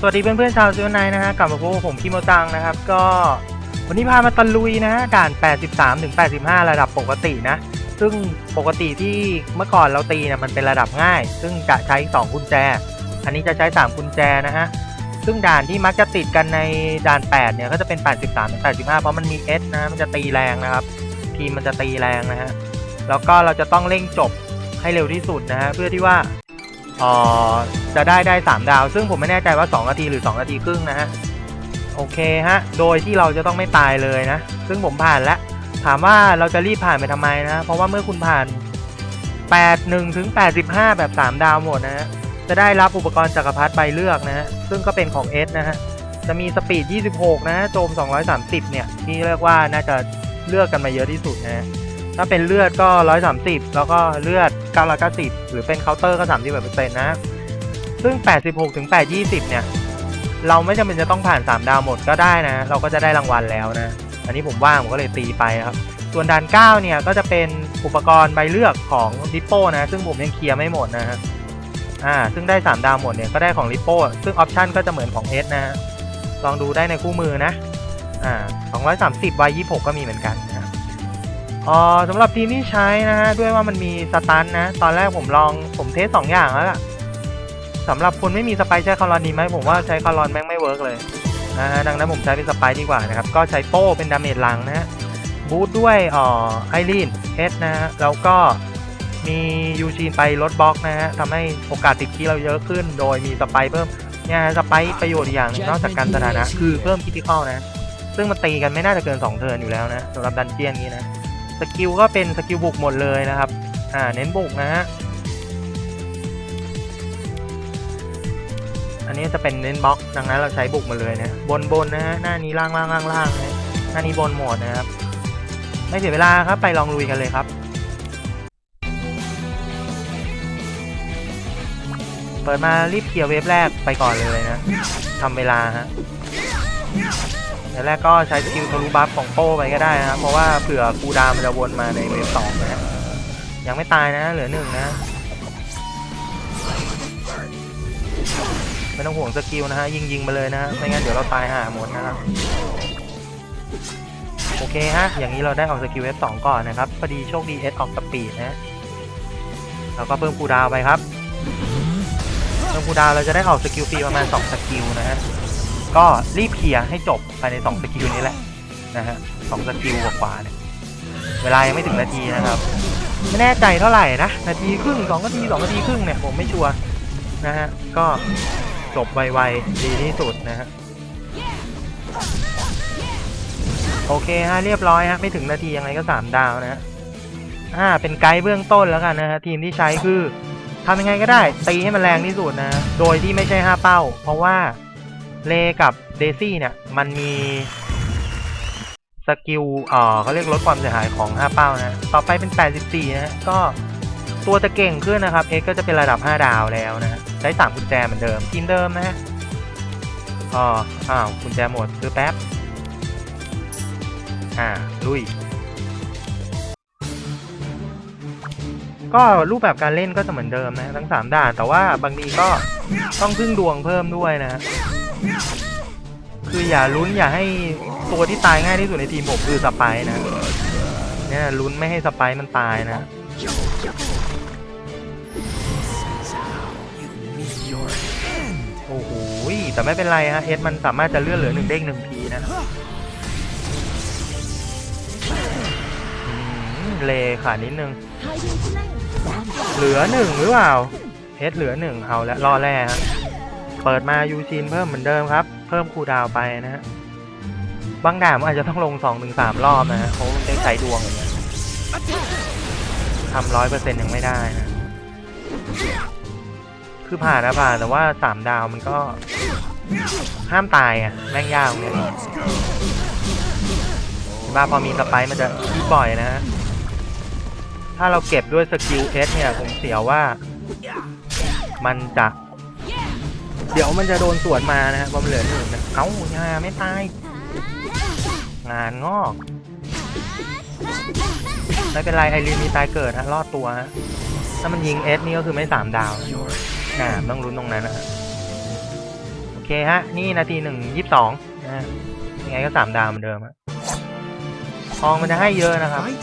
สวัสดีเพื่อนๆชาวซีวนไนนะฮะกลับมาพบกับผมคิโมจังนะครับ ก็วันนี้พามาตะลุยนะฮะด่าน 83 ถึง 85 ระดับปกตินะ ซึ่งปกติที่เมื่อก่อนเราตีเนี่ยมันเป็นระดับง่าย ซึ่งจะใช้ 2 กุญแจ อันนี้จะใช้ 3 กุญแจนะฮะ ซึ่งด่านที่มักจะติดกันในด่าน 8 เนี่ยก็จะเป็น 83 ถึง 85 เพราะมันมี S นะ มันจะตีแรงนะครับ ทีมมันจะตีแรงนะฮะ แล้วก็เราจะต้องเร่งจบให้เร็วที่สุดนะฮะเพื่อที่ว่าอ่อ จะได้ได้ 3 ดาว ซึ่งผมไม่แน่ใจว่า 2 นาทีหรือ 2 นาทีครึ่งนะฮะ โอเคฮะ โดยที่เราจะต้องไม่ตายเลยนะ ซึ่งผมผ่านแล้ว ถามว่าเราจะรีบผ่านไปทำไมนะ เพราะว่าเมื่อคุณผ่าน 81ถึง85 แบบ 3 ดาวหมดนะฮะ จะได้รับอุปกรณ์จักรพรรดิใบเลือกนะฮะ ซึ่งก็เป็นของ S นะฮะ จะมีสปีด 26 นะฮะโจม 230 เนี่ย ที่เรียกว่าน่าจะเลือกกันมาเยอะที่สุดนะฮะถ้าเป็นเลือดก็ 130 แล้วก็เลือด 990 หรือเป็นเคาน์เตอร์ก็30%นะ ซึ่ง 86ถึง820 เนี่ย เราไม่จำเป็นจะต้องผ่าน 3 ดาวหมดก็ได้นะ เราก็จะได้รางวัลแล้วนะ อันนี้ผมว่างผมก็เลยตีไปครับ ส่วนด่าน 9 เนี่ย ก็จะเป็นอุปกรณ์ใบเลือกของริปโป้นะ ซึ่งผมยังเคลียร์ไม่หมดนะฮะอ่า ซึ่งได้ 3 ดาวหมดเนี่ย ก็ได้ของริปโป้ ซึ่งออปชันก็จะเหมือนของ S นะฮะ ลองดูได้ในคู่มือนะ อ่า230 y 26 ก็มีเหมือนกันนะครับอ๋อสำหรับทีมที่ใช้นะฮะ ด้วยว่ามันมีสตันนะ ตอนแรกผมลองผมเทสสองอย่างแล้วล่ะ สำหรับคนไม่มีสไปใช้คารอนดีไหมผมว่าใช้คารอนแม่งไม่เวิร์กเลยนะฮะดังนั้นผมใช้เป็นสไปดีกว่านะครับ ก็ใช้โป้เป็นดาเมจหลังนะฮะบูทด้วยอ่อไอรีนเอสนะฮะแล้วก็มียูชีนไปลดบล็อกนะฮะทำให้โอกาสติดคีย์เราเยอะขึ้น โดยมีสไปเพิ่มเนี่ยฮะสไปประโยชน์อย่างหนึงนอกจากการสถานะ คือเพิ่มคิติคอลนะ ซึ่งมันตีกันไม่น่าจะเกิน 2 เทิร์นอยู่แล้วนะสำหรับดันเจียนนี้นะสกิลก็เป็นสกิลบุกหมดเลยนะครับอ่าเน้นบุกนะฮะ อันนี้จะเป็นเน้นบล็อกดังนั้นเราใช้บุกมาเลยนะบนบนนะฮะหน้านี้ล่างล่างล่างล่างนะหน้านี้บนหมดนะครับ ไม่เสียเวลาครับไปลองลุยกันเลยครับ เปิดมารีบเคลียร์เวฟแรกไปก่อนเลยนะทำเวลาฮะเดี๋ยวแรกก็ใช้สกิลทะลุบัฟของโป้ไปก็ได้นะครับเพราะว่าเผื่อคูดามันจะวนมาในเวฟสองนะยังไม่ตายนะเหลือหนึ่งนะ ไม่ต้องห่วงสกิลนะฮะยิงยิงมาเลยนะฮะไม่งั้นเดี๋ยวเราตายห่าหมดนะครับโอเคฮะอย่างนี้เราได้ออกสกิลเวฟสองก่อนนะครับพอดีโชคดีเอสออกสปีดนะฮะเราก็เพิ่มคูดาวไปครับเพิ่มคูดาวเราจะได้ออกสกิลฟรีประมาณ2สกิลนะฮะก็รีบเคลียร์ให้จบภายใน2สกิลนี้แหละนะฮะสองสกิลกว่าๆเนี่ยเวลายังไม่ถึงนาทีนะครับไม่แน่ใจเท่าไหร่นะนาทีครึ่งสองนาทีสองนาทีครึ่งเนี่ยผมไม่ชัวร์นะฮะก็ จบไวๆ ดีที่สุดนะฮะ โอเคฮะเรียบร้อยฮะ ไม่ถึงนาทียังไงก็ 3 ดาวนะฮะอ่าเป็นไกด์เบื้องต้นแล้วกันนะฮะ ทีมที่ใช้คือทำยังไงก็ได้ ตีให้มันแรงที่สุดนะ โดยที่ไม่ใช่ 5 เป้า เพราะว่าเลกับเดซี่เนี่ย มันมีสกิลเอ่อเขาเรียกลดความเสียหายของ 5 เป้านะ ต่อไปเป็น 84 นะฮะ ก็ตัวจะเก่งขึ้นนะครับ X ก็จะเป็นระดับ 5 ดาวแล้วนะ ใช้3กุญแจเหมือนเดิมทีมเดิมนะฮะอ๋ออ้าวกุญแจหมดซื้อแป๊บ อ่า ลุย ก็รูปแบบการเล่นก็จะเหมือนเดิมนะทั้ง3ด่าน แต่ว่าบางทีก็ต้องพึ่งดวงเพิ่มด้วยนะ คืออย่าลุ้นอย่าให้ตัวที่ตายง่ายที่สุดในทีมผมคือสไปร์นะ เนี่ยลุ้นไม่ให้สไปร์มันตายนะ แต่ไม่เป็นไรฮะเอสมันสามารถจะเลื่อนเหลือหนึ่งเด้งหนึ่งทีนะเลขานิดนึง เหลือหนึ่งหรือเปล่าเอสเหลือหนึ่งเอาและรอแร่ฮะเปิดมายูชินเพิ่มเหมือนเดิมครับ เพิ่มคูดาวไปนะฮะบางด่ามอาจจะต้องลงสองถึงสามรอบนะฮะเขาได้ใช้ดวงอย่างเงี้ยทำร้อยเปอร์เซ็นต์ยังไม่ได้นะ คือผ่านนะผ่านแต่ว่าสามดาวมันก็ ห้ามตายอะแม่งยากเลยบ้าพอมีสไปมันจะขี้บ่อยนะถ้าเราเก็บด้วยสกิลเอสเนี่ยผมเสียวว่า มันจะ เดี๋ยวมันจะโดนสวนมานะฮะเพรามเหลือหนึ่งนะเอ้ายาไม่ตาย งานงอกไม่เป็นไรไอรีนมีตายเกิดฮะรอดตัวฮะถ้ามันยิงเอสนี่ก็คือไม่สามดาว อ่าต้องลุ้นตรงนั้นนะฮะโอเคเคฮะ นี่นาทีหนึ่งยี่สิบสองนะฮะยังไงก็สามดาวเหมือนเดิมฮะทองมันจะให้เยอะนะครับ Right?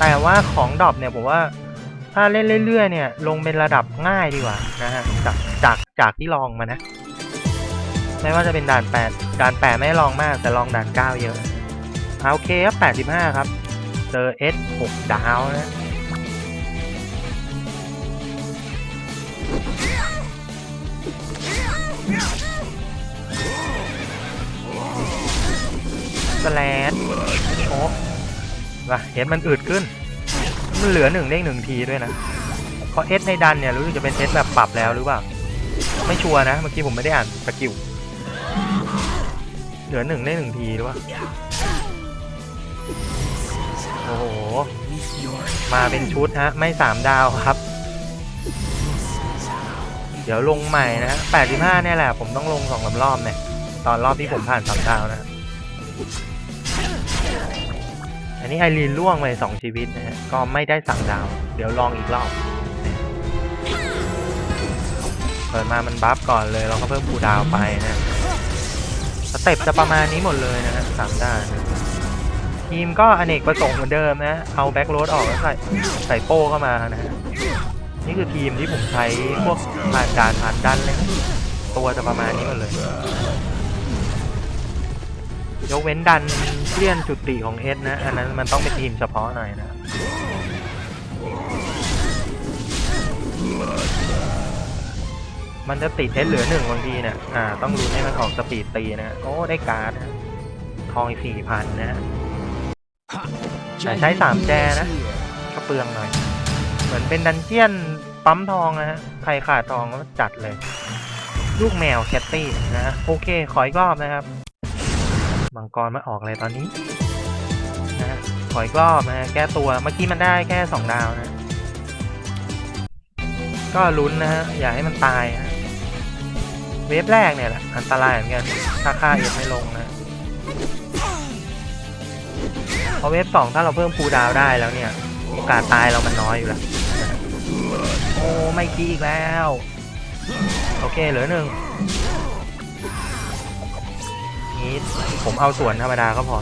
แต่ว่าของดรอปเนี่ยผมว่า ถ้าเล่นเรื่อยๆเนี่ย ลงเป็นระดับง่ายดีกว่านะฮะจากจากจากที่ลองมานะ ไม่ว่าจะเป็นด่านแปดด่านแปดไม่ได้ลองมากแต่ลองด่านเก้าเยอะเอาโอเคครับแปดสิบห้าครับเจอเอสหกดาวนะ สแลนโอ้ว่ะเห็นมันอืดขึ้น มันเหลือหนึ่งเด้งหนึ่งทีด้วยนะเพราะเอสในดันเนี่ยรู้สึกจะเป็นเอสแบบปรับแล้วหรือเปล่า ไม่ชัวร์นะ เมื่อกี้ผมไม่ได้อ่านสกิล เหลือหนึ่งได้หนึ่งทีหรือเปล่า โอ้โห มาเป็นชุดฮะ ไม่สามดาวครับ เดี๋ยวลงใหม่นะฮะแปดสิบห้าเนี่ยแหละ ผมต้องลงสองสามรอบเนี่ย ตอนรอบที่ผมผ่านสามดาวนะ อันนี้ไอรีนล่วงไปสองชีวิตนะฮะ ก็ไม่ได้สั่งดาว เดี๋ยวลองอีกรอบเปิดมามันบัฟก่อนเลย เราก็เพิ่มคูดาวไปนะสเต็ปจะประมาณนี้หมดเลยนะฮะสามด้านทีมก็อเนกประสงค์เหมือนเดิมนะ เอาแบ็กโรดออกแล้วใส่ใส่โป้เข้ามานะฮะ นี่คือทีมที่ผมใช้พวกผ่านด่านผ่านดันเลยนะตัวจะประมาณนี้หมดเลย ยกเว้นดันเลี่ยนจุดติของเอสนะ อันนั้นมันต้องเป็นทีมเฉพาะหน่อยนะมันจะติดเอสเหลือหนึ่งบางทีเนี่ยอ่า ต้องรู้นให้มันออกสปีดตีนะ โอ้ ได้การ์ดนะทองอีกสี่พันนะแต่ใช้สามแจนะก็เปลืองหน่อยเห มือนเป็นดันเจียนปั๊มทองนะฮะ ใครขาดทองก็จัดเลย ลูกแมวแคตตี้นะฮะ โอเค ขออีกรอบนะครับ มังกรมาออกอะไรตอนนี้นะฮะ ขออีกรอบนะฮะ แก้ตัว เมื่อกี้มันได้แค่สองดาวนะ ก็ลุ้นนะฮะ อย่าให้มันตายฮะเวฟแรกเนี่ยแหละ อันตรายเหมือนกัน ถ้าค่าเอฟไม่ลงนะเพราะเวฟสองถ้าเราเพิ่มคูดาวได้แล้วเนี่ย โอกาสตายเรามันน้อยอยู่แล้วนะ อ้ไม่กี้อีกแล้ว โอเคเหลือหนึ่งนี้ผมเอาส่วนธรรมดาก็พอ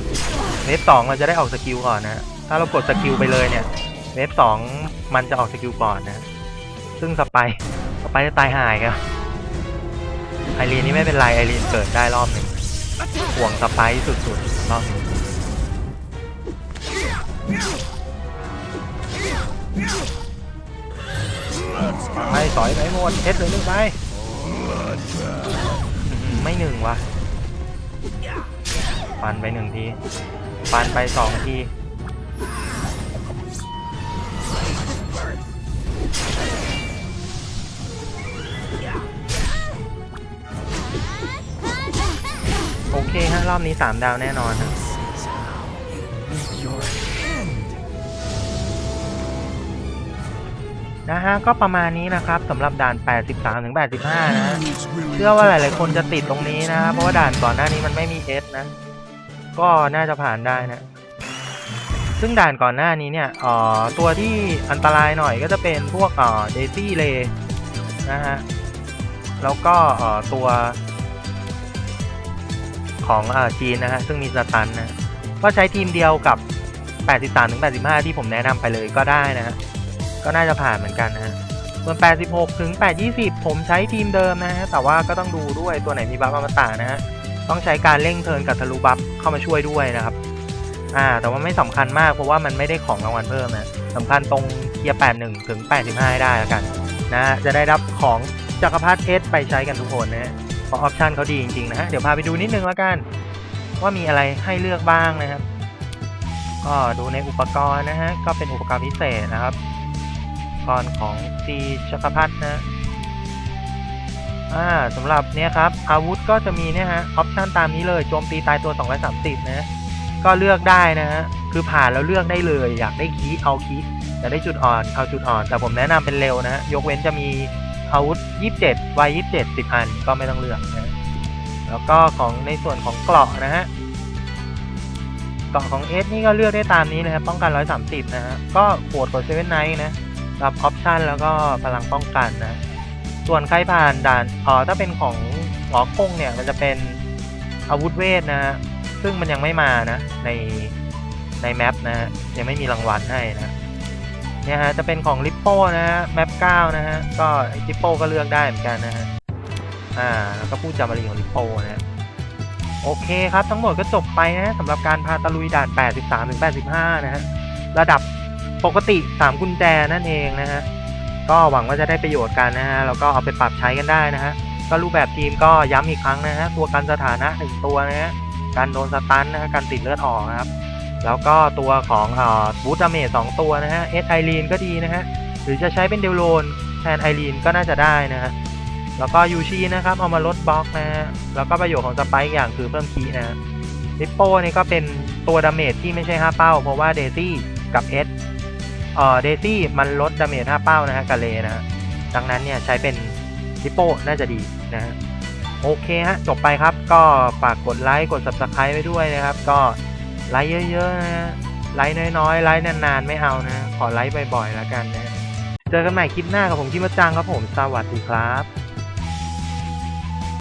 เวฟสองเราจะได้ออกสกิลก่อนนะถ้าเรากดสกิลไปเลยเนี่ยเวฟสองมันจะออกสกิลก่อนนะ ซึ่งสไปสไปจะตายหายครับไอรีนนี่ไม่เป็นไรไอรีนเกิดได้รอบหนึ่งห่วงสไปสุดๆรอบนี้ ไปสอยไปหมดเอสเลยหนึ่งไปไม่หนึ่งวะฟันไปหนึ่งทีฟันไปสองทีโอเคฮะรอบนี้สามดาวแน่นอนฮะ นะฮะก็ประมาณนี้นะครับสำหรับด่าน 83ถึง85นะฮะเชื่อว่าหลาย ๆ คนจะติดตรงนี้นะเพราะว่าด่านก่อนหน้านี้มันไม่มีเอสนะ ก็น่าจะผ่านได้นะ ซึ่งด่านก่อนหน้านี้เนี่ยเอ่อตัวที่อันตรายหน่อยก็จะเป็นพวกเอ่อเดซี่เลนะฮะแล้วก็เอ่อตัวของเอ่อจีนนะฮะซึ่งมีสตันนะก็ใช้ทีมเดียวกับ 83ถึง85 ที่ผมแนะนำไปเลยก็ได้นะฮะ ก็น่าจะผ่านเหมือนกันนะฮะส่วน 86 ถึง 820 ผมใช้ทีมเดิมนะฮะ แต่ว่าก็ต้องดูด้วยตัวไหนมีบัฟอมตะนะฮะ ต้องใช้การเร่งเทินกับทะลุบัฟเข้ามาช่วยด้วยนะครับ อ่า แต่ว่าไม่สำคัญมากเพราะว่ามันไม่ได้ของรางวัลเพิ่มนะสำคัญตรงเทียร์81 ถึง 85 ได้แล้วกันนะฮะจะได้รับของจักรพรรดิเอสไปใช้กันทุกคนนะฮะเพราะออปชันเขาดีจริงๆนะฮะ เดี๋ยวพาไปดูนิดนึงแล้วกัน ว่ามีอะไรให้เลือกบ้างนะครับ ก็ดูในอุปกรณ์นะฮะ ก็เป็นอุปกรณ์พิเศษนะครับ กรของซีจักรพรรดินะอ่าสำหรับเนี่ยครับ อาวุธก็จะมีเนี่ยฮะออปชันตามนี้เลยโจมตีตายตัว 230 นะ ก็เลือกได้นะฮะคือผ่านแล้วเลือกได้เลย อยากได้คีเอาคีย์อยากได้จุดอ่อนเอาจุดอ่อน แต่ผมแนะนำเป็นเร็วนะฮะยกเว้นจะมีอาวุธ 27วัย27 10 อันก็ไม่ต้องเลือกนะแล้วก็ของในส่วนของเกราะนะฮะเกราะของเอสนี่ก็เลือกได้ตามนี้เลยครับป้องกัน 130 นะฮะก็โหดกว่าเซเว่นไนท์นะ รับออปชันแล้วก็พลังป้องกันนะ ส่วนใครผ่านด่านอ๋อถ้าเป็นของหมอคงเนี่ยมันจะเป็นอาวุธเวทนะฮะซึ่งมันยังไม่มานะในในแมปนะฮะยังไม่มีรางวัลให้นะเนี่ยฮะจะเป็นของลิปโป้นะฮะแมป9นะฮะก็ลิปโป้ก็เลือกได้เหมือนกันนะฮะอ่าแล้วก็พูดจามารีของลิปโป้นะฮะโอเคครับ ทั้งหมดก็จบไปนะสำหรับการพาตะลุยด่าน 83ถึง85 นะฮะระดับ ปกติ 3 กุญแจนั่นเองนะฮะก็หวังว่าจะได้ประโยชน์กันนะฮะแล้วก็เอาไปปรับใช้กันได้นะฮะก็รูปแบบทีมก็ย้ำอีกครั้งนะฮะตัวกันสถานะหนึ่งตัวนะฮะการโดนสตันนะฮะการติดเลือดออกนะครับ แล้วก็ตัวของอ่อบูตาเมจสองตัวนะฮะเอสไอรีนก็ดีนะฮะหรือจะใช้เป็นเดลโลนแทนไอรีนก็น่าจะได้นะฮะแล้วก็ยูชีนะครับเอามาลดบล็อกนะฮะแล้วก็ประโยชน์ของสไปค์อย่างคือเพิ่มคีนะฮะลิปโป้นี่ก็เป็นตัวดาเมจที่ไม่ใช่5เป้า เพราะว่าเดซี่กับเอส เอ่อเดซี่มันลดดาเมจ5เป้านะฮะกับเลนะฮะดังนั้นเนี่ยใช้เป็นฮิปโป้น่าจะดีนะฮะโอเคฮะจบไปครับก็ฝากกดไลค์กด subscribe ไว้ด้วยนะครับ ก็ไลค์เยอะๆนะฮะไลค์น้อยๆไลค์นานๆ ไม่เอานะขอไลค์บ่อยๆแล้วกันนะเจอกันใหม่คลิปหน้ากับผมคิมจังครับผมสวัสดีครับ